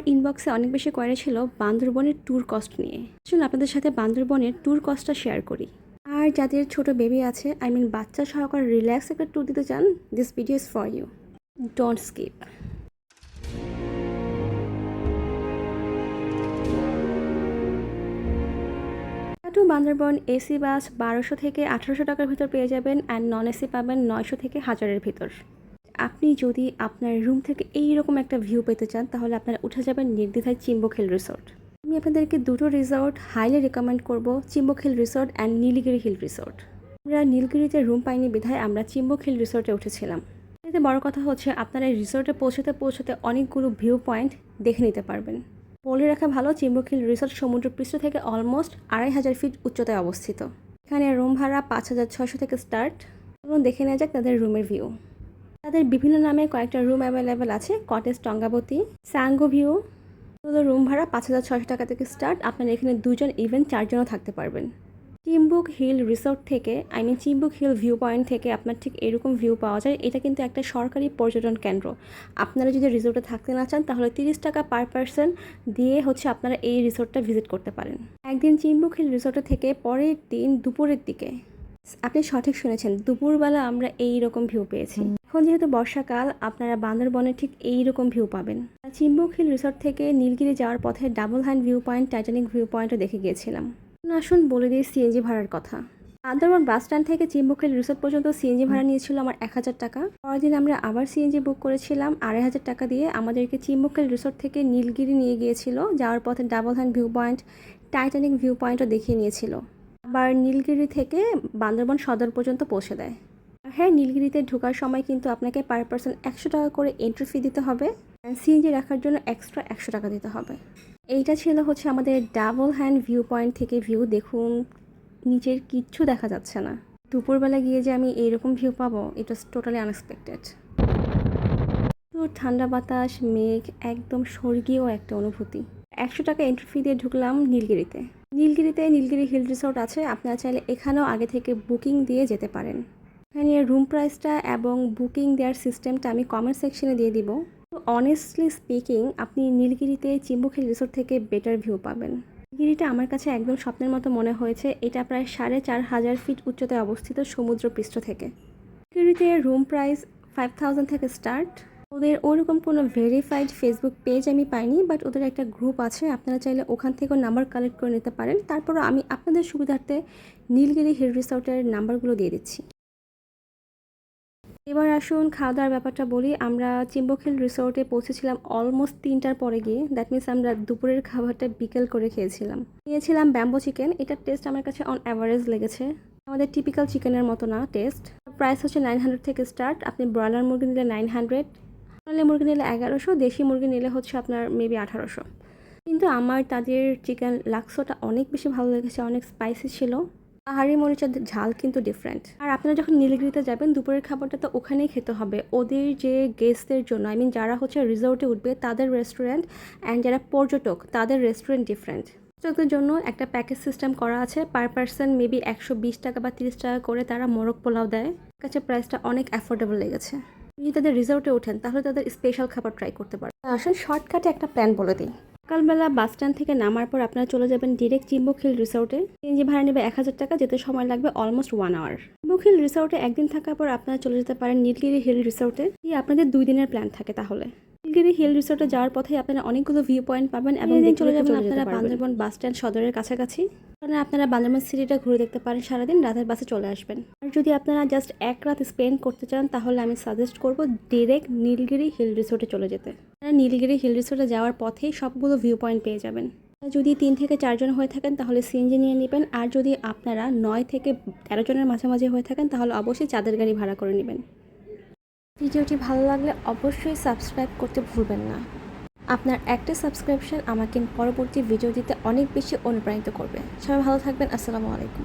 আমার ইনবক্সে অনেক বেশি কোয়ারি ছিল বান্দরবনের ট্যুর কস্ট নিয়ে। চলুন আপনাদের সাথে বান্দরবনের ট্যুর কস্টটা শেয়ার করি। আর যাদের ছোট বেবি আছে আই মিন বাচ্চা সহকারে রিল্যাক্স একটা ট্যুর দিতে চান this video is for you don't skip to Bandarban AC bus বারোশো থেকে আঠারোশো টাকার ভিতর পেয়ে যাবেন অ্যান্ড নন এসি পাবেন নয়শো থেকে হাজারের ভিতর। আপনি যদি আপনার রুম থেকে এই রকম একটা ভিউ পেতে চান, তাহলে আপনারা উঠে যাবেন নির্দ্বিধায় চিম্বখিল রিসোর্ট আমি আপনাদেরকে দুটো রিসোর্ট হাইলি রেকমেন্ড করব চিম্বখিল resort and Nilgiri hill resort আমরা নীলগিরিতে রুম পাইনি বিধায় আমরা চিম্বখিল রিসোর্টে উঠেছিলাম। এতে বড় কথা হচ্ছে, আপনারা এই রিসোর্টে পৌঁছতে পৌঁছতে অনেকগুলো ভিউ পয়েন্ট দেখে নিতে পারবেন। বলে রাখা ভালো চিম্বখিল রিসোর্ট সমুদ্রপৃষ্ঠ থেকে অলমোস্ট আড়াই হাজার ফিট উচ্চতায় অবস্থিত। এখানে রুম ভাড়া পাঁচ হাজার ছশো থেকে স্টার্ট চলুন দেখে নেওয়া যাক তাদের রুমের ভিউ তাদের বিভিন্ন নামে কয়েকটা রুম অ্যাভেলেবেল আছে কটেজ টঙ্গাবতী স্যাঙ্গো ভিউ তোদের রুম ভাড়া পাঁচ হাজার ছশো টাকা থেকে স্টার্ট আপনারা এখানে দুজন ইভেন চারজনও থাকতে পারবেন। চিম্বুক হিল রিসোর্ট থেকে I mean Chimbuk hill view point থেকে আপনার ঠিক এরকম ভিউ পাওয়া যায়। এটা কিন্তু একটা সরকারি পর্যটন কেন্দ্র। আপনারা যদি রিসোর্টে থাকতে না চান, তাহলে তিরিশ টাকা পার পারসন দিয়ে হচ্ছে আপনারা এই রিসোর্টটা ভিজিট করতে পারেন। একদিন চিম্বুক হিল রিসোর্টে থেকে পরের দিন দুপুরের দিকে আপনি সঠিক শুনেছেন, দুপুরবেলা আমরা এই রকম ভিউ পেয়েছি। এখন যেহেতু বর্ষাকাল, আপনারা বান্দরবনে ঠিক এই রকম ভিউ পাবেন। চিম্বুক হিল রিসোর্ট থেকে নীলগিরি যাওয়ার পথে double hand view point Titanic view পয়েন্টও দেখে গিয়েছিলাম। আসুন বলে দিই সিএনজি ভাড়ার কথা। বান্দরবন বাস স্ট্যান্ড থেকে চিম্বুক হিল রিসোর্ট পর্যন্ত সিএনজি ভাড়া নিয়েছিল আমার এক হাজার টাকা। পরের দিন আমরা আবার সিএনজি বুক করেছিলাম আড়াই হাজার টাকা দিয়ে। আমাদেরকে চিম্বুক হিল রিসোর্ট থেকে নীলগিরি নিয়ে গিয়েছিল, যাওয়ার পথে double hand view point Titanic view পয়েন্টও দেখিয়ে নিয়েছিল। আবার নীলগিরি থেকে বান্দরবন সদর পর্যন্ত পৌঁছে দেয়। হ্যাঁ নীলগিরিতে ঢোকার সময় কিন্তু আপনাকে পার পার্সন একশো টাকা করে এন্ট্রি ফি দিতে হবে সিএনজি রাখার জন্য এক্সট্রা একশো টাকা দিতে হবে। এইটা ছিল হচ্ছে আমাদের ডাবল হ্যান্ড ভিউ পয়েন্ট থেকে ভিউ দেখুন, নিচের কিচ্ছু দেখা যাচ্ছে না। দুপুরবেলা গিয়ে যে আমি এইরকম ভিউ পাবো ওয়াজ টোটালি আনএক্সপেক্টেড ঠান্ডা বাতাস, মেঘ, একদম স্বর্গীয় একটা অনুভূতি। একশো টাকা এন্ট্রি ফি দিয়ে ঢুকলাম নীলগিরিতে। নীলগিরিতে নীলগিরি হিল রিসোর্ট আছে, আপনারা চাইলে এখানেও আগে থেকে বুকিং দিয়ে যেতে পারেন। এখানে রুম প্রাইসটা এবং বুকিং দেওয়ার সিস্টেমটা আমি কমেন্ট সেকশনে দিয়ে দিব। অনেস্টলি স্পিকিং আপনি নীলগিরিতে চিম্বুক হিল রিসোর্ট থেকে বেটার ভিউ পাবেন। নীলগিরিটা আমার কাছে একদম স্বপ্নের মতো মনে হয়েছে, এটা প্রায় সাড়ে চার হাজার ফিট উচ্চতায় অবস্থিত সমুদ্র পৃষ্ঠ থেকে। নীলগিরিতে রুম প্রাইস ফাইভ থাউজেন্ড থেকে স্টার্ট ওদের ওরকম কোনো ভেরিফাইড ফেসবুক পেজ আমি পাইনি বাট ওদের একটা গ্রুপ আছে, আপনারা চাইলে ওখান থেকেও নাম্বার কালেক্ট করে নিতে পারেন। তারপরও আমি আপনাদের সুবিধার্থে নীলগিরি হিল রিসোর্টের নাম্বারগুলো দিয়ে দিচ্ছি। এবার আসুন খাওয়া দাওয়ার ব্যাপারটা বলি। আমরা চিম্বখিল রিসোর্টে পৌঁছেছিলাম অলমোস্ট তিনটার পরে গিয়ে। দ্যাট মিনস আমরা দুপুরের খাবারটা বিকেল করে খেয়েছিলাম। নিয়েছিলাম ব্যাম্বো চিকেন এটার টেস্ট আমার কাছে অন অ্যাভারেজ লেগেছে। আমাদের টিপিক্যাল চিকেনের মতো না টেস্ট প্রাইস হচ্ছে নাইন হান্ড্রেড থেকে স্টার্ট আপনি ব্রয়লার মুরগি নিলে নাইন হান্ড্রেড সোনালি মুরগি নিলে এগারোশো, দেশি মুরগি নিলে হচ্ছে আপনার মেবি আঠারোশো। কিন্তু আমার তাদের চিকেন লাক্সোটা অনেক বেশি ভালো লেগেছে, অনেক স্পাইসি ছিল। পাহাড়ি মরিচের ঝাল কিন্তু ডিফারেন্ট আর আপনারা যখন নীলগিরিতে যাবেন, দুপুরের খাবারটা তো ওখানেই খেতে হবে। ওদের যে গেস্টদের জন্য আই মিন যারা হচ্ছে রিসোর্টে উঠবে, তাদের রেস্টুরেন্ট অ্যান্ড যারা পর্যটক, তাদের রেস্টুরেন্ট ডিফারেন্ট পর্যটকদের জন্য একটা প্যাকেজ সিস্টেম করা আছে পার পার্সন মেবি একশো বিশ টাকা বা তিরিশ টাকা করে তারা মোরগ পোলাও দেয়। কাছে প্রাইসটা অনেক অ্যাফোর্ডেবল লেগেছে। যদি তাদের রিসর্টে ওঠেন, তাহলে তাদের স্পেশাল খাবার ট্রাই করতে পারেন। আসলে শর্টকাটে একটা প্ল্যান বলে দিই। সকালবেলা বাস স্ট্যান্ড থেকে নামার পর আপনারা চলে যাবেন ডিরেক্ট চিম্বুখিল রিসোর্টে সিএনজি ভাড়া নেবে এক হাজার টাকা, যেতে সময় লাগবে অলমোস্ট ওয়ান আওয়ার চিম্বুখিল রিসোর্টে একদিন থাকার পর আপনারা চলে যেতে পারেন নীলগিরি হিল রিসোর্টে আপনাদের দুই দিনের প্ল্যান থাকে তাহলে। নীলগিরি হিল রিসোর্টে যাওয়ার পথে আপনারা অনেকগুলো ভিউ পয়েন্ট পাবেন এবং চলে যাবেন আপনারা বান্দরবন বাস স্ট্যান্ড সদরের কাছাকাছি। আপনারা বান্দরবন সিটিটা ঘুরে দেখতে পারেন সারাদিন রাতের বাসে চলে আসবেন। আর যদি আপনারা জাস্ট এক রাত স্পেন্ড করতে চান তাহলে আমি সাজেস্ট করব ডিরেক্ট নীলগিরি হিল রিসোর্টে চলে যেতে। আপনারা নীলগিরি হিল রিসোর্টে যাওয়ার পথেই সবগুলো ভিউ পয়েন্ট পেয়ে যাবেন। যদি তিন থেকে চারজন হয়ে থাকেন তাহলে সিএনজি নিয়ে নেবেন। আর যদি আপনারা নয় থেকে তেরো জনের মাঝামাঝি হয়ে থাকেন তাহলে অবশ্যই চাঁদের গাড়ি ভাড়া করে নেবেন। ভিডিওটি ভালো লাগলে অবশ্যই সাবস্ক্রাইব করতে ভুলবেন না। আপনার একটা সাবস্ক্রিপশন আমাকে পরবর্তী ভিডিও দিতে অনেক বেশি অনুপ্রাণিত করবে। সবাই ভালো থাকবেন। আসসালামু আলাইকুম।